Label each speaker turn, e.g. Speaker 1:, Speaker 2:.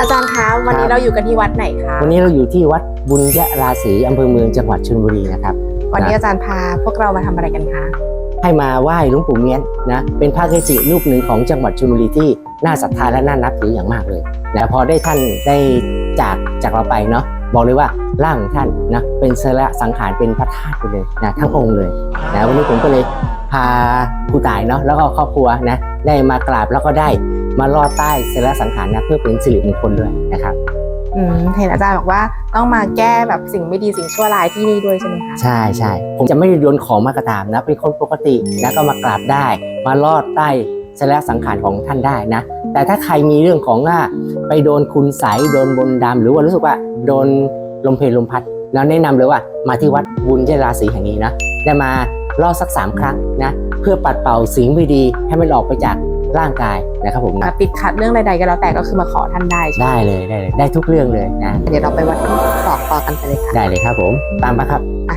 Speaker 1: อาจารย์คะวันนี้เราอยู่กันที่วัดไหนคะ
Speaker 2: วันนี้เราอยู่ที่วัดบุญยะราศีอำเภอเมืองจังหวัดชลบุรีนะครับ
Speaker 1: วันนี้อาจารย์พาพวกเรามาทำอะไรกันคะ
Speaker 2: ให้มาไหว้หลวงปู่เมียนนะเป็นพระเกจิรูปหนึ่งของจังหวัดชลบุรีที่น่าศรัทธาและน่านับถืออย่างมากเลยนะพอได้ท่านได้จากจากเราไปเนาะ บอกเลยว่าร่างของท่านนะเป็นสระสังขารเป็นพระธาตุไปเลยนะทั้งองค์เลยนะวันนี้ผมก็เลยพาผู้ตายเนาะแล้วก็ครอบครัวนะได้มากราบแล้วก็ได้มาลอดใต้สระสังขารนะเพื่อเป็นสิริมงคลด้วยนะครับ
Speaker 1: อืมเห็นอาจารย์บอกว่าต้องมาแก้แบบสิ่งไม่ดีสิ่งชั่วร้ายที่นี่ด้วยใช่ไหมคะ
Speaker 2: ใช่ใช่ผมจะไม่ได้โยนของมากระตามนะเป็นคนปกตินะก็มากราบได้ มาลอดใต้สละสังขารของท่านได้นะ แต่ถ้าใครมีเรื่องของว่าไปโดนคุณใสยโดนบนต์ดำหรือว่ารู้สึกว่าโดนลมเพลลมพัดเราแนะนำเลยว่ามาที่วัดบุญเจราศีแห่งนี้นะได้มาลอดสักสามครั้งนะเพื่อปัดเป่าสิ่งไม่ดีให้มันออกไปจากร่างกายนะครับผม
Speaker 1: อะ
Speaker 2: นะ
Speaker 1: ติดขัดเรื่องใดๆก็แล้วแต่ก็คือมาขอท่านได้ใช่ไหม
Speaker 2: ได้เลยได้เลยได้ทุกเรื่องเลยนะ
Speaker 1: เดี๋ยวเราไปวัดที่สองต่อกันไปเลยค่ะ
Speaker 2: ได้เลยครับผมตามมาครับ
Speaker 1: อะ